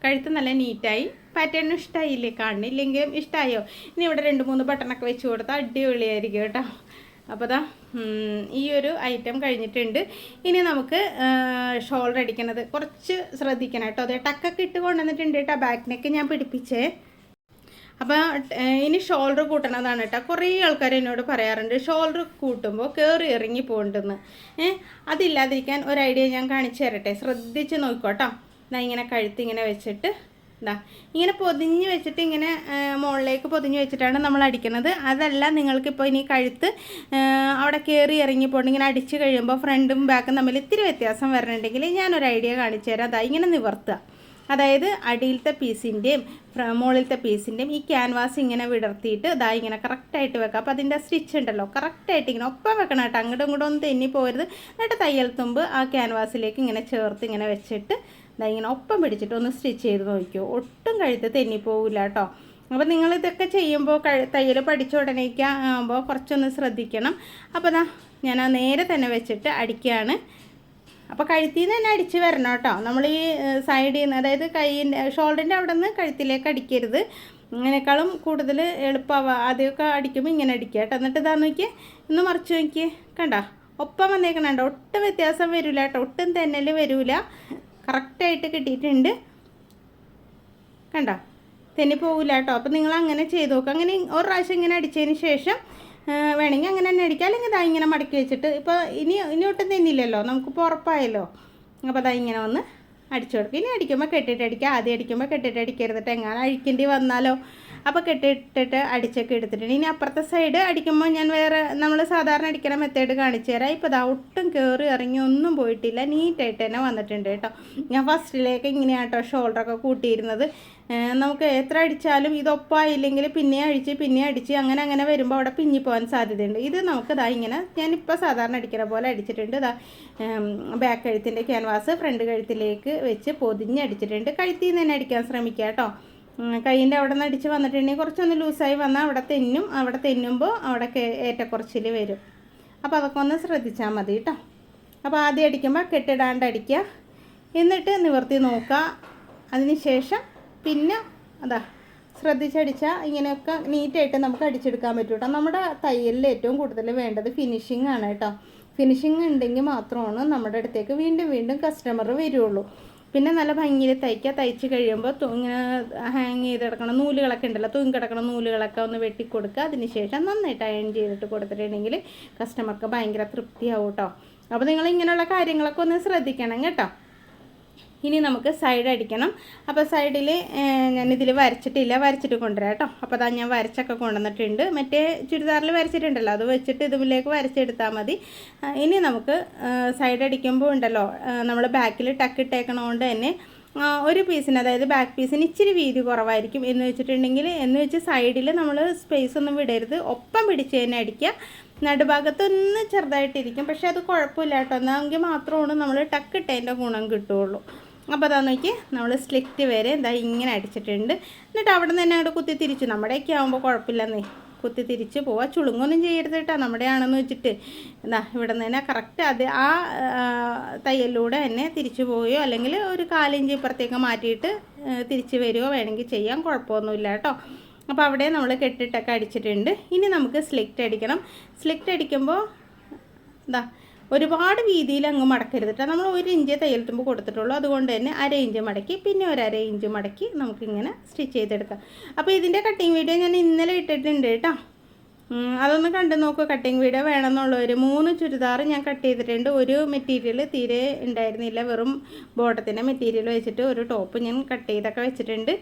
കഴുത്ത് നല്ല നീറ്റായി. പാറ്റേൺ ഇഷ്ടമായില്ലേ കാണില്ലെങ്കിലും ഇഷ്ടമായോ ഇനി ഇവിടെ രണ്ട് മൂന്ന് ബട്ടണൊക്കെ വെച്ച് കൊടുത്താൽ അടിപൊളിയായിരിക്കും കേട്ടോ. അപ്പോൾ ദാ ഈ ഒരു ഐറ്റം കഴിഞ്ഞിട്ടുണ്ട്. ഇനി നമുക്ക് ഷോൾഡർ അടിക്കണത് കുറച്ച് ശ്രദ്ധിക്കണം കേട്ടോ അതെ ടക്കൊക്കെ ഇട്ട് കൊണ്ടുവന്നിട്ടുണ്ട് കേട്ടോ ബാക്ക് നെക്ക് ഞാൻ പിടിപ്പിച്ചേ. അപ്പോൾ ഇനി ഷോൾഡർ കൂട്ടണതാണ് കേട്ടോ കുറേ ആൾക്കാർ എന്നോട് പറയാറുണ്ട് ഷോൾഡർ കൂട്ടുമ്പോൾ കയറി ഇറങ്ങി പോകണ്ടെന്ന് ഏഹ് അതില്ലാതിരിക്കാൻ ഒരു ഐഡിയ ഞാൻ കാണിച്ചു തരട്ടെ. ശ്രദ്ധിച്ച് നോക്കോട്ടോ ഇതാ ഇങ്ങനെ കഴുത്ത് ഇങ്ങനെ വെച്ചിട്ട് ഇതാ ഇങ്ങനെ പൊതിഞ്ഞ് വെച്ചിട്ട് ഇങ്ങനെ മുകളിലേക്ക് പൊതിഞ്ഞ് വെച്ചിട്ടാണ് നമ്മൾ അടിക്കുന്നത്. അതല്ല നിങ്ങൾക്കിപ്പോൾ ഇനി കഴുത്ത് അവിടെ കയറി ഇറങ്ങി പോകണം ഇങ്ങനെ അടിച്ച് കഴിയുമ്പോൾ ഫ്രണ്ടും ബാക്കും തമ്മിൽ ഇത്തിരി വ്യത്യാസം വരണുണ്ടെങ്കിൽ ഞാനൊരു ഐഡിയ കാണിച്ചു തരാം. അതാ ഇങ്ങനെ നിവർത്തുക. അതായത് അടിയിലത്തെ പീസിന്റെയും മുകളിലത്തെ പീസിന്റെയും ഈ ക്യാൻവാസ് ഇങ്ങനെ വിടർത്തിയിട്ട് ഇതാ ഇങ്ങനെ കറക്റ്റായിട്ട് വെക്കുക. അപ്പോൾ അതിന്റെ സ്റ്റിച്ച് ഉണ്ടല്ലോ കറക്റ്റായിട്ട് ഇങ്ങനെ ഒപ്പം വെക്കണം കേട്ടോ. അങ്ങോട്ടും ഇങ്ങോട്ടും ഒന്ന് തെന്നി പോരുത് എന്നിട്ട് തയ്യൽ തുമ്പ് ആ ക്യാൻവാസിലേക്ക് ഇങ്ങനെ ചേർത്ത് ഇങ്ങനെ വെച്ചിട്ട് ഇങ്ങനെ ഒപ്പം പിടിച്ചിട്ട് ഒന്ന് സ്റ്റിച്ച് ചെയ്ത് നോക്കിയോ ഒട്ടും കഴുത്ത് തെന്നിപ്പോവില്ല കേട്ടോ. അപ്പോൾ നിങ്ങൾ ഇതൊക്കെ ചെയ്യുമ്പോൾ തയ്യൽ പഠിച്ച ഉടനേക്ക് ആകുമ്പോൾ കുറച്ചൊന്ന് ശ്രദ്ധിക്കണം. അപ്പോൾ ദാ ഞാൻ നേരെ തന്നെ വെച്ചിട്ട് അടിക്കുകയാണ് അപ്പോൾ കഴുത്തിൽ നിന്ന് തന്നെ അടിച്ച് വരണം കേട്ടോ. നമ്മൾ ഈ സൈഡിൽ നിന്ന് അതായത് കൈയിന്റെ ഷോൾഡറിന്റെ അവിടെ നിന്ന് കഴുത്തിലേക്ക് അടിക്കരുത്. ഇതിനേക്കാളും കൂടുതൽ എളുപ്പമാവുക ആദ്യമൊക്കെ അടിക്കുമ്പോൾ ഇങ്ങനെ അടിക്കുക കേട്ടോ. എന്നിട്ട് ഇതാ നോക്കിയേ ഇന്ന് മറിച്ച് നോക്കിയേ. കണ്ട? ഒപ്പം വന്നേക്കണുണ്ടോ ഒട്ടും വ്യത്യാസം വരില്ല കേട്ടോ. ഒട്ടും തന്നൽ വരില്ല കറക്റ്റായിട്ട് കിട്ടിയിട്ടുണ്ട്. കണ്ടോ? തെന്നിപ്പോവില്ല കേട്ടോ. അപ്പോൾ നിങ്ങൾ അങ്ങനെ ചെയ്ത് നോക്കുക അങ്ങനെ ഒരു പ്രാവശ്യം ഇങ്ങനെ അടിച്ചതിന് ശേഷം വേണമെങ്കിൽ അങ്ങനെ തന്നെ അടിക്കുക അല്ലെങ്കിൽ ഇതാ ഇങ്ങനെ മടക്കി വെച്ചിട്ട് ഇപ്പോൾ ഇനി ഇനി ഒട്ടും തെന്നില്ലല്ലോ. നമുക്കിപ്പോൾ ഉറപ്പായല്ലോ. അപ്പോൾ അതാ ഇങ്ങനെ വന്ന് അടിച്ചു കൊടുക്കും. ഇനി അടിക്കുമ്പോൾ കെട്ടിട്ട് അടിക്കുക ആദ്യം അടിക്കുമ്പോൾ കെട്ടിട്ട് അടിക്കരുതിട്ട് എങ്ങനെ അഴിക്കേണ്ടി വന്നാലോ? അപ്പോൾ കെട്ടിട്ടിട്ട് അടിച്ചൊക്കെ എടുത്തിട്ടുണ്ട്. ഇനി അപ്പുറത്തെ സൈഡ് അടിക്കുമ്പോൾ ഞാൻ വേറെ നമ്മൾ സാധാരണ അടിക്കുന്ന മെത്തേഡ് കാണിച്ചു തരാം. ഇപ്പോൾ ഇതാ ഒട്ടും കയറി ഇറങ്ങി ഒന്നും പോയിട്ടില്ല. നീറ്റായിട്ട് തന്നെ വന്നിട്ടുണ്ട് കേട്ടോ. ഞാൻ ഫസ്റ്റിലേക്ക് ഇങ്ങനെയാട്ടോ ഷോൾഡറൊക്കെ കൂട്ടിയിരുന്നത്. നമുക്ക് എത്ര അടിച്ചാലും ഇതൊപ്പായില്ലെങ്കിൽ പിന്നെ അഴിച്ച് പിന്നെ അടിച്ച് അങ്ങനെ അങ്ങനെ വരുമ്പോൾ അവിടെ പിഞ്ഞി പോകാൻ സാധ്യതയുണ്ട്. ഇത് നമുക്ക് ഇതാ ഇങ്ങനെ ഞാനിപ്പോൾ സാധാരണ അടിക്കുന്ന പോലെ അടിച്ചിട്ടുണ്ട്. ഇതാ ബാക്ക് കഴുത്തിന്റെ ക്യാൻവാസ് ഫ്രണ്ട് കഴുത്തിലേക്ക് വെച്ച് പൊതിഞ്ഞടിച്ചിട്ടുണ്ട്. കഴുത്തിൽ നിന്ന് തന്നെ അടിക്കാൻ ശ്രമിക്കുക കേട്ടോ. കൈയിന്റെ അവിടെ നിന്ന് അടിച്ച് വന്നിട്ടുണ്ടെങ്കിൽ കുറച്ചൊന്ന് ലൂസായി വന്നാൽ അവിടെ തെന്നും അവിടെ തെന്നുമ്പോൾ അവിടെ ഏറ്റക്കുറച്ചിൽ വരും. അപ്പോൾ അതൊക്കെ ഒന്ന് ശ്രദ്ധിച്ചാൽ മതി കേട്ടോ അപ്പോൾ ആദ്യം അടിക്കുമ്പോൾ കെട്ടിടാണ്ട് അടിക്കുക. എന്നിട്ട് നിവർത്തി നോക്കുക. അതിന് ശേഷം പിന്നെ അതാ ശ്രദ്ധിച്ചടിച്ചാൽ ഇങ്ങനെയൊക്കെ നീറ്റായിട്ട് നമുക്ക് അടിച്ചെടുക്കാൻ പറ്റും കേട്ടോ നമ്മുടെ തയ്യലിൽ ഏറ്റവും കൂടുതൽ വേണ്ടത് ഫിനിഷിംഗ് ആണ് കേട്ടോ ഫിനിഷിംഗ് ഉണ്ടെങ്കിൽ മാത്രമാണ് നമ്മുടെ അടുത്തേക്ക് വീണ്ടും വീണ്ടും കസ്റ്റമർ വരുള്ളൂ. പിന്നെ നല്ല ഭംഗിയിൽ തയ്ക്കുക. തയ്ച്ച് കഴിയുമ്പോൾ ഇങ്ങനെ ഹാങ് ചെയ്ത് കിടക്കണ നൂലുകളൊക്കെ ഉണ്ടല്ലോ തൂങ്ങി കിടക്കണ നൂലുകളൊക്കെ ഒന്ന് വെട്ടിക്കൊടുക്കുക അതിന് ശേഷം നന്നായിട്ട് അയൺ ചെയ്തിട്ട് കൊടുത്തിട്ടുണ്ടെങ്കിൽ കസ്റ്റമർക്ക് ഭയങ്കര തൃപ്തിയാവും കേട്ടോ അപ്പോൾ നിങ്ങൾ ഇങ്ങനെയുള്ള കാര്യങ്ങളൊക്കെ ഒന്ന് ശ്രദ്ധിക്കണം കേട്ടോ. ഇനി നമുക്ക് സൈഡ് അടിക്കണം. അപ്പോൾ സൈഡിൽ ഞാനിതിൽ വരച്ചിട്ടില്ല. വരച്ചിട്ട് കൊണ്ടുവരാം കേട്ടോ. അപ്പോൾ അതാ ഞാൻ വരച്ചൊക്കെ കൊണ്ടുവന്നിട്ടുണ്ട്. മറ്റേ ചുരിദാറിൽ വരച്ചിട്ടുണ്ടല്ലോ. അത് വെച്ചിട്ട് ഇതിലേക്ക് വരച്ചെടുത്താൽ മതി. ഇനി നമുക്ക് സൈഡ് അടിക്കുമ്പോൾ ഉണ്ടല്ലോ നമ്മൾ ബാക്കിൽ ടക്ക് ഇട്ടേക്കണതുകൊണ്ട് തന്നെ ഒരു പീസിന് അതായത് ബാക്ക് പീസിന് ഇച്ചിരി വീതി കുറവായിരിക്കും എന്ന് വെച്ചിട്ടുണ്ടെങ്കിൽ എന്ന് വെച്ച് സൈഡിൽ നമ്മൾ സ്പേസ് ഒന്നും വിടരുത്. ഒപ്പം പിടിച്ച് തന്നെ അടിക്കുക. നടുഭാഗത്തൊന്ന് ചെറുതായിട്ടിരിക്കും. പക്ഷേ അത് കുഴപ്പമില്ല കേട്ടോ. എന്നെങ്കിൽ മാത്രമാണ് നമ്മൾ ടക്കിട്ടതിന്റെ ഗുണം കിട്ടുകയുള്ളൂ. അപ്പോൾ അതാ നോക്കി നമ്മൾ സ്ലിറ്റ് വരെ എന്താ ഇങ്ങനെ അടിച്ചിട്ടുണ്ട്. എന്നിട്ട് അവിടെ നിന്ന് തന്നെ അവിടെ കുത്തി തിരിച്ചു. നമ്മുടെയൊക്കെ ആകുമ്പോൾ കുഴപ്പമില്ലെന്നേ. കുത്തി തിരിച്ച് പോവാ. ചുളുങ്ങൊന്നും ചെയ്യരുത് കേട്ടോ. നമ്മുടെ ആണെന്ന് വെച്ചിട്ട്. എന്താ ഇവിടെ നിന്ന് തന്നെ കറക്റ്റ് അത് ആ തയ്യലിലൂടെ തന്നെ തിരിച്ചു പോവുകയോ അല്ലെങ്കിൽ ഒരു കാലിഞ്ച് ഇപ്പുറത്തേക്ക് മാറ്റിയിട്ട് തിരിച്ചു തിരിച്ച് വരികയോ വേണമെങ്കിൽ ചെയ്യാം. കുഴപ്പമൊന്നുമില്ല കേട്ടോ. അപ്പോൾ അവിടെ നമ്മൾ കെട്ടിട്ടൊക്കെ അടിച്ചിട്ടുണ്ട്. ഇനി നമുക്ക് സ്ലിക്റ്റ് അടിക്കണം. സ്ലിക്റ്റ് അടിക്കുമ്പോൾ എന്താ ഒരുപാട് വീതിയിൽ അങ്ങ് മടക്കരുത് കേട്ടോ നമ്മൾ ഒരു ഇഞ്ച് തയ്യൽ തുമ്പ് കൊടുത്തിട്ടുള്ളൂ. അതുകൊണ്ട് തന്നെ അര ഇഞ്ച് മടക്കി പിന്നെ ഒരു അര ഇഞ്ച് മടക്കി നമുക്കിങ്ങനെ സ്റ്റിച്ച് ചെയ്തെടുക്കാം. അപ്പോൾ ഇതിന്റെ കട്ടിങ് വീഡിയോ ഞാൻ ഇന്നലെ ഇട്ടിട്ടുണ്ട് കേട്ടോ അതൊന്ന് കണ്ടു നോക്കുക കട്ടിങ് വീഡിയോ വേണമെന്നുള്ളവർ മൂന്ന് ചുരിദാർ ഞാൻ കട്ട് ചെയ്തിട്ടുണ്ട്. ഒരു മെറ്റീരിയൽ തീരെ ഉണ്ടായിരുന്നില്ല. വെറും ബോട്ടത്തിന്റെ മെറ്റീരിയൽ വെച്ചിട്ട് ഒരു ടോപ്പ് ഞാൻ കട്ട് ചെയ്തൊക്കെ വെച്ചിട്ടുണ്ട്.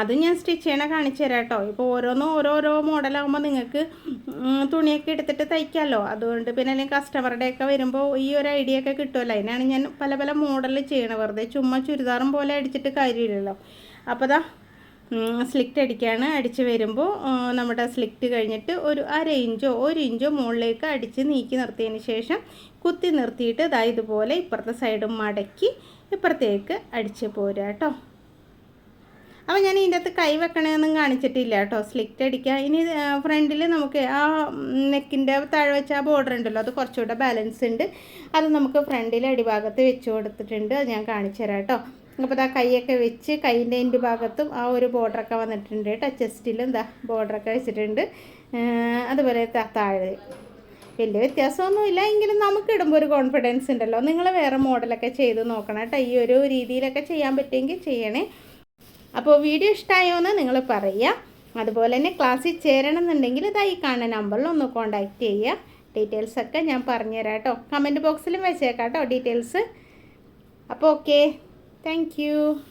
അതും ഞാൻ സ്റ്റിച്ച് ചെയ്യണ കാണിച്ചു തരാം കേട്ടോ ഇപ്പോൾ ഓരോന്നും ഓരോരോ മോഡലാകുമ്പോൾ നിങ്ങൾക്ക് തുണിയൊക്കെ എടുത്തിട്ട് തയ്ക്കാമല്ലോ അതുകൊണ്ട് പിന്നെ അല്ലെങ്കിൽ കസ്റ്റമറുടെ ഒക്കെ വരുമ്പോൾ ഈ ഒരു ഐഡിയ ഒക്കെ കിട്ടുമല്ലോ അതിനാണ് ഞാൻ പല പല മോഡൽ ചെയ്യണത് വെറുതെ. ചുമ്മാ ചുരിദാറും പോലെ അടിച്ചിട്ട് കാര്യമില്ലല്ലോ. അപ്പോൾ ദാ സ്ലിക്റ്റ് അടിക്കുകയാണ് അടിച്ച് വരുമ്പോൾ നമ്മുടെ സ്ലിക്റ്റ് കഴിഞ്ഞിട്ട് ഒരു അര ഇഞ്ചോ ഒരു ഇഞ്ചോ മുകളിലേക്ക് അടിച്ച് നീക്കി നിർത്തിയതിന് ശേഷം കുത്തി നിർത്തിയിട്ട് ഇതാ ഇതുപോലെ ഇപ്പുറത്തെ സൈഡ് മടക്കി ഇപ്പുറത്തേക്ക് അടിച്ച് പോരുക കേട്ടോ. അപ്പോൾ ഞാൻ ഇതിന്റെ അകത്ത് കൈ വെക്കണമെന്നും കാണിച്ചിട്ടില്ല കേട്ടോ. സ്ലിക്റ്റ് അടിക്കുക ഇനി ഫ്രണ്ടിൽ നമുക്ക് ആ നെക്കിന്റെ താഴെ വെച്ച ആ ബോർഡർ ഉണ്ടല്ലോ അത് കുറച്ചുകൂടെ ബാലൻസ് ഉണ്ട്. അത് നമുക്ക് ഫ്രണ്ടിൽ അടിഭാഗത്ത് വെച്ച് കൊടുത്തിട്ടുണ്ട്. അത് ഞാൻ കാണിച്ചു തരാം കേട്ടോ. അപ്പോൾ ഇതാ കൈയൊക്കെ വെച്ച് കൈന്റെ എന്റെ ഭാഗത്തും ആ ഒരു ബോർഡറൊക്കെ വന്നിട്ടുണ്ട് കേട്ടോ. ചെസ്റ്റിലും എന്താ ബോർഡറൊക്കെ വെച്ചിട്ടുണ്ട്. അതുപോലെ താഴെ. വലിയ വ്യത്യാസമൊന്നുമില്ല. എങ്കിലും നമുക്ക് ഇടുമ്പോൾ ഒരു കോൺഫിഡൻസ് ഉണ്ടല്ലോ. നിങ്ങൾ വേറെ മോഡലൊക്കെ ചെയ്ത് നോക്കണം കേട്ടോ. ഈ ഒരു രീതിയിലൊക്കെ ചെയ്യാൻ പറ്റുമെങ്കിൽ ചെയ്യണേ. അപ്പോൾ വീഡിയോ ഇഷ്ടമായോ എന്ന് നിങ്ങൾ പറയുക. അതുപോലെ തന്നെ ക്ലാസ്സിൽ ഇതാ ഈ കാണുന്ന നമ്പറിൽ ഒന്ന് കോൺടാക്റ്റ് ചെയ്യുക. ഡീറ്റെയിൽസ് ഒക്കെ ഞാൻ പറഞ്ഞുതരാം കേട്ടോ. കമന്റ് ബോക്സിലും വെച്ചേക്കാം കേട്ടോ ഡീറ്റെയിൽസ് അപ്പോൾ ഓക്കെ Thank you.